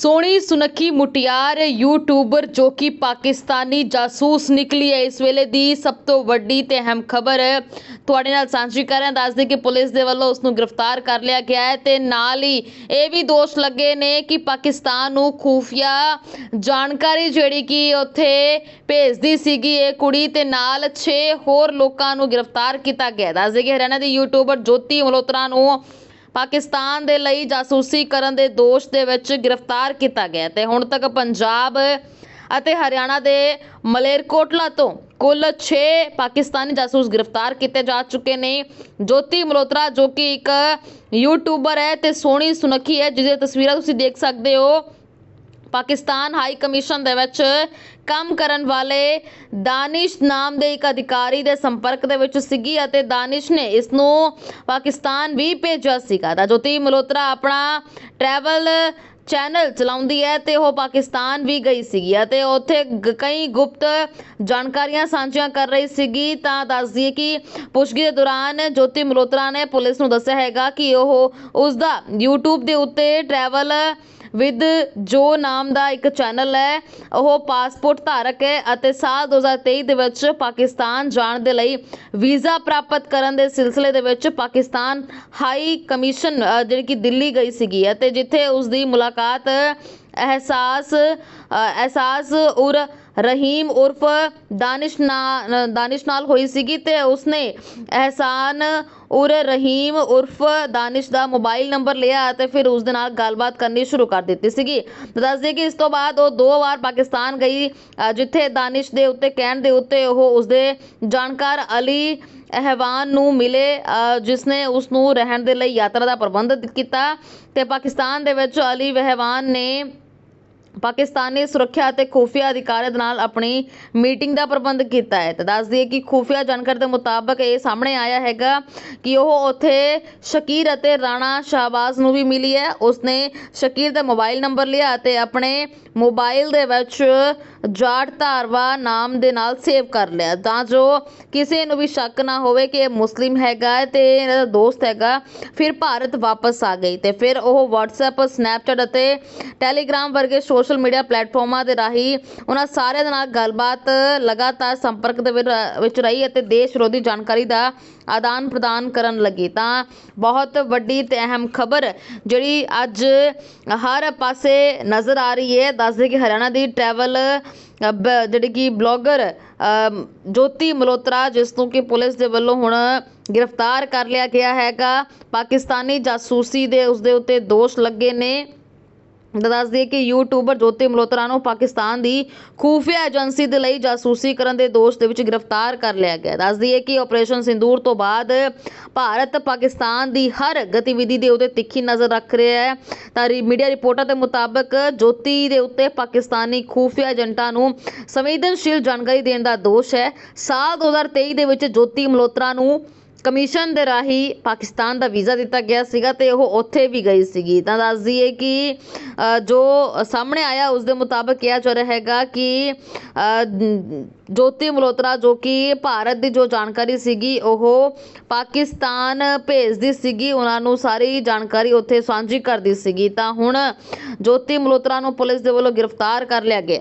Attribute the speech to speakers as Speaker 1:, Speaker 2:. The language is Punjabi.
Speaker 1: ਸੋਹਣੀ ਸੁਨੱਖੀ ਮੁਟਿਆਰ ਯੂਟਿਊਬਰ ਜੋ ਕਿ ਪਾਕਿਸਤਾਨੀ ਜਾਸੂਸ ਨਿਕਲੀ ਹੈ, ਇਸ ਵੇਲੇ ਦੀ ਸਭ ਤੋਂ ਵੱਡੀ ਤੇ ਅਹਿਮ ਖਬਰ ਤੁਹਾਡੇ ਨਾਲ ਸਾਂਝੀ ਕਰ। ਰਹੇ ਦੱਸਦੇ ਕਿ ਪੁਲਿਸ ਦੇ ਵੱਲੋਂ ਉਸ ਨੂੰ ਗ੍ਰਿਫਤਾਰ ਕਰ ਲਿਆ ਗਿਆ ਹੈ ਤੇ ਨਾਲ ਹੀ ਇਹ ਵੀ ਦੋਸ਼ ਲੱਗੇ ਨੇ ਕਿ ਪਾਕਿਸਤਾਨ ਨੂੰ ਖੂਫੀਆ ਜਾਣਕਾਰੀ ਜਿਹੜੀ ਕਿ ਉੱਥੇ ਭੇਜਦੀ ਸੀਗੀ ਇਹ ਕੁੜੀ ਤੇ ਨਾਲ 6 ਹੋਰ ਲੋਕਾਂ ਨੂੰ ਗ੍ਰਿਫਤਾਰ ਕੀਤਾ ਗਿਆ। ਦੱਸਦੇ ਕਿ ਹਰਿਆਣਾ ਦੀ ਯੂਟਿਊਬਰ ਜੋਤੀ ਮਲਹੋਤਰਾ ਨੂੰ ਪਾਕਿਸਤਾਨ ਦੇ ਲਈ ਜਾਸੂਸੀ ਕਰਨ ਦੇ ਦੋਸ਼ ਦੇ ਵਿੱਚ ਗ੍ਰਿਫਤਾਰ ਕੀਤਾ ਗਿਆ ਤੇ ਹੁਣ ਤੱਕ ਪੰਜਾਬ ਅਤੇ ਹਰਿਆਣਾ ਦੇ ਮਲੇਰਕੋਟਲਾ ਤੋਂ ਕੁੱਲ 6 ਪਾਕਿਸਤਾਨੀ ਜਾਸੂਸ ਗ੍ਰਿਫਤਾਰ ਕੀਤੇ ਜਾ ਚੁੱਕੇ ਨੇ। ਜੋਤੀ ਮਲਹੋਤਰਾ, ਜੋ ਕਿ ਇੱਕ ਯੂਟਿਊਬਰ ਹੈ ਤੇ ਸੋਹਣੀ ਸੁਨੱਖੀ ਹੈ ਜਿਹਦੀਆਂ ਤਸਵੀਰਾਂ ਤੁਸੀਂ ਦੇਖ ਸਕਦੇ ਹੋ। ਪਾਕਿਸਤਾਨ ਹਾਈ ਕਮਿਸ਼ਨ ਦੇ ਵਿੱਚ ਕੰਮ ਕਰਨ ਵਾਲੇ ਦਾਨਿਸ਼ ਨਾਮ ਦੇ ਇੱਕ ਅਧਿਕਾਰੀ ਦੇ ਸੰਪਰਕ ਦੇ ਵਿੱਚ ਸੀਗੀ ਅਤੇ ਦਾਨਿਸ਼ ਨੇ ਇਸ ਨੂੰ ਪਾਕਿਸਤਾਨ ਵੀ ਭੇਜਿਆ ਸੀਗਾ। ਤਾਂ ਜੋਤੀ ਮਲਹੋਤਰਾ ਆਪਣਾ ਟਰੈਵਲ ਚੈਨਲ ਚਲਾਉਂਦੀ ਹੈ ਤੇ ਉਹ ਪਾਕਿਸਤਾਨ ਵੀ ਗਈ ਸੀਗੀ ਅਤੇ ਉੱਥੇ ਕਈ ਗੁਪਤ ਜਾਣਕਾਰੀਆਂ ਸਾਂਝੀਆਂ ਕਰ ਰਹੀ ਸੀਗੀ। ਤਾਂ ਦੱਸ ਦਈਏ ਕਿ ਪੁੱਛਗਿੱਛ ਦੇ ਦੌਰਾਨ ਜੋਤੀ ਮਲਹੋਤਰਾ ਨੇ ਪੁਲਿਸ ਨੂੰ ਦੱਸਿਆ ਹੈਗਾ ਕਿ ਉਹ ਉਸ ਦਾ YouTube ਦੇ ਉੱਤੇ ਟਰੈਵਲ ਵਿਦ ਜੋ ਨਾਮ ਦਾ ਇੱਕ ਚੈਨਲ ਹੈ, ਉਹ ਪਾਸਪੋਰਟ ਧਾਰਕ ਹੈ ਅਤੇ ਸਾਲ 2023 ਦੇ ਵਿੱਚ ਪਾਕਿਸਤਾਨ ਜਾਣ ਦੇ ਲਈ ਵੀਜ਼ਾ ਪ੍ਰਾਪਤ ਕਰਨ ਦੇ ਸਿਲਸਿਲੇ ਦੇ ਵਿੱਚ ਪਾਕਿਸਤਾਨ ਹਾਈ ਕਮਿਸ਼ਨ ਜਿਹੜੀ ਕਿ ਦਿੱਲੀ ਗਈ ਸੀਗੀ ਅਤੇ ਜਿੱਥੇ ਉਸ ਦੀ ਮੁਲਾਕਾਤ ਅਹਿਸਾਸ ਅਹਿਸਾਸ ਉਰ ਰਹੀਮ ਉਰਫ ਦਾਨਿਸ਼ ਨਾ ਦਾਨਿਸ਼ ਨਾਲ ਹੋਈ ਸੀਗੀ ਤੇ ਉਸਨੇ ਅਹਿਸਾਨ ਉਰ ਰਹੀਮ ਉਰਫ ਦਾਨਿਸ਼ ਦਾ ਮੋਬਾਈਲ ਨੰਬਰ ਲਿਆ ਅਤੇ ਫਿਰ ਉਸ ਦੇ ਨਾਲ ਗੱਲਬਾਤ ਕਰਨੀ ਸ਼ੁਰੂ ਕਰ ਦਿੱਤੀ ਸੀਗੀ। ਦੱਸ ਦਈਏ ਕਿ ਇਸ ਤੋਂ ਬਾਅਦ ਉਹ ਦੋ ਵਾਰ ਪਾਕਿਸਤਾਨ ਗਈ ਜਿੱਥੇ ਦਾਨਿਸ਼ ਦੇ ਉੱਤੇ ਕਹਿਣ ਦੇ ਉੱਤੇ ਉਹ ਉਸਦੇ ਜਾਣਕਾਰ ਅਲੀ ਅਹਿਵਾਨ ਨੂੰ ਮਿਲੇ ਅ, ਜਿਸਨੇ ਉਸ ਨੂੰ ਰਹਿਣ ਦੇ ਲਈ ਯਾਤਰਾ ਦਾ ਪ੍ਰਬੰਧ ਕੀਤਾ ਤੇ ਪਾਕਿਸਤਾਨ ਦੇ ਵਿੱਚ ਅਲੀ ਵਹਿਵਾਨ ਨੇ ਪਾਕਿਸਤਾਨੀ ਸੁਰੱਖਿਆ ਅਤੇ ਖੁਫੀਆ ਅਧਿਕਾਰੀਆਂ ਦੇ ਨਾਲ ਆਪਣੀ ਮੀਟਿੰਗ ਦਾ ਪ੍ਰਬੰਧ ਕੀਤਾ ਹੈ। ਤੇ ਦੱਸ ਦਈਏ ਕਿ ਖੁਫੀਆ ਜਾਣਕਾਰੀ ਦੇ ਮੁਤਾਬਕ ਇਹ ਸਾਹਮਣੇ ਆਇਆ ਹੈਗਾ ਕਿ ਉਹ ਉੱਥੇ ਸ਼ਕੀਰ ਅਤੇ ਰਾਣਾ ਸ਼ਾਹਬਾਜ਼ ਨੂੰ ਵੀ ਮਿਲੀ ਹੈ। ਉਸਨੇ ਸ਼ਕੀਰ ਦਾ ਮੋਬਾਈਲ ਨੰਬਰ ਲਿਆ ਅਤੇ ਆਪਣੇ ਮੋਬਾਈਲ ਦੇ ਵਿੱਚ ਜਾਟ ਧਾਰਵਾ ਨਾਮ ਦੇ ਨਾਲ ਸੇਵ ਕਰ ਲਿਆ। ਤਾਂ ਜੋ ਕਿਸੇ ਨੂੰ ਵੀ ਸ਼ੱਕ ਨਾ ਹੋਵੇ ਕਿ ਇਹ ਮੁਸਲਿਮ ਹੈਗਾ ਹੈ ਤੇ ਇਹਨਾਂ ਦਾ ਦੋਸਤ ਹੈਗਾ, ਫਿਰ ਭਾਰਤ ਵਾਪਸ ਆ ਗਈ। ਤੇ ਫਿਰ ਉਹ WhatsApp, Snapchat ਅਤੇ Telegram ਵਰਗੇ ਸੋਸ਼ਲ ਸੋਸ਼ਲ ਮੀਡੀਆ ਪਲੇਟਫਾਰਮਾਂ ਦੇ ਰਾਹੀਂ ਉਹਨਾਂ ਸਾਰਿਆਂ ਦੇ ਨਾਲ ਗੱਲਬਾਤ ਲਗਾਤਾਰ ਸੰਪਰਕ ਦੇ ਵਿੱਚ ਰਹੀ ਅਤੇ ਦੇਸ਼ ਵਿਰੋਧੀ ਜਾਣਕਾਰੀ ਦਾ ਆਦਾਨ ਪ੍ਰਦਾਨ ਕਰਨ ਲੱਗੀ। ਤਾਂ ਬਹੁਤ ਵੱਡੀ ਤੇ ਅਹਿਮ ਖਬਰ ਜਿਹੜੀ ਅੱਜ ਹਰ ਪਾਸੇ ਨਜ਼ਰ ਆ ਰਹੀ ਹੈ। ਦੱਸਦੇ ਕਿ ਹਰਿਆਣਾ ਦੀ ਟਰੈਵਲ ਬ- ਜਿਹੜੀ ਕਿ ਬਲੌਗਰ ਜੋਤੀ ਮਲਹੋਤਰਾ, ਜਿਸ ਨੂੰ ਕਿ ਪੁਲਿਸ ਦੇ ਵੱਲੋਂ ਹੁਣ ਗ੍ਰਿਫਤਾਰ ਕਰ ਲਿਆ ਗਿਆ ਹੈਗਾ, ਪਾਕਿਸਤਾਨੀ ਜਾਸੂਸੀ ਦੇ ਉਸ ਦੇ ਉੱਤੇ ਦੋਸ਼ ਲੱਗੇ ਨੇ। ਦੱਸ ਦਈਏ ਕਿ ਯੂਟਿਊਬਰ ਜੋਤੀ ਮਲਹੋਤਰਾ ਨੂੰ ਪਾਕਿਸਤਾਨ ਦੀ ਖੂਫੀਆ ਏਜੰਸੀ ਦੇ ਲਈ ਜਾਸੂਸੀ ਕਰਨ ਦੇ ਦੋਸ਼ ਦੇ ਵਿੱਚ ਗ੍ਰਿਫਤਾਰ ਕਰ ਲਿਆ ਗਿਆ ਦੱਸ ਦਈਏ ਕਿ ਆਪਰੇਸ਼ਨ ਸਿੰਦੂਰ ਤੋਂ ਬਾਅਦ ਭਾਰਤ ਪਾਕਿਸਤਾਨ ਦੀ ਹਰ ਗਤੀਵਿਧੀ ਦੇ ਉੱਤੇ ਤਿੱਖੀ ਨਜ਼ਰ ਰੱਖ ਰਿਹਾ ਹੈ। ਤਾਂ ਮੀਡੀਆ ਰਿਪੋਰਟਾਂ ਦੇ ਮੁਤਾਬਕ ਜੋਤੀ ਦੇ ਉੱਤੇ ਪਾਕਿਸਤਾਨੀ ਖੂਫੀਆ ਏਜੰਟਾਂ ਨੂੰ ਸੰਵੇਦਨਸ਼ੀਲ ਜਾਣਕਾਰੀ ਦੇਣ ਦਾ ਦੋਸ਼ ਹੈ। ਸਾਲ 2023 ਦੇ ਵਿੱਚ ਜੋਤੀ ਮਲਹੋਤਰਾ ਨੂੰ ਕਮਿਸ਼ਨ ਦੇ ਰਾਹੀਂ ਪਾਕਿਸਤਾਨ ਦਾ ਵੀਜ਼ਾ ਦਿੱਤਾ ਗਿਆ ਸੀਗਾ ਤੇ ਉਹ ਉੱਥੇ ਵੀ ਗਈ ਸੀਗੀ। ਤਾਂ ਦੱਸ ਦਈਏ ਕਿ ਜੋ ਸਾਹਮਣੇ ਆਇਆ ਉਸ ਦੇ ਮੁਤਾਬਕ ਕਿਹਾ ਜਾ ਰਿਹਾ ਹੈਗਾ ਕਿ ਜੋਤੀ ਮਲਹੋਤਰਾ ਜੋ ਕਿ ਭਾਰਤ ਦੀ ਜੋ ਜਾਣਕਾਰੀ ਸੀਗੀ, ਉਹ ਪਾਕਿਸਤਾਨ ਭੇਜਦੀ ਸੀਗੀ। ਉਹਨਾਂ ਨੂੰ ਸਾਰੀ ਜਾਣਕਾਰੀ ਉੱਥੇ ਸਾਂਝੀ ਕਰਦੀ ਸੀਗੀ। ਤਾਂ ਹੁਣ ਜੋਤੀ ਮਲਹੋਤਰਾ ਨੂੰ ਪੁਲਿਸ ਦੇ ਵੱਲੋਂ ਗ੍ਰਿਫਤਾਰ ਕਰ ਲਿਆ ਗਿਆ।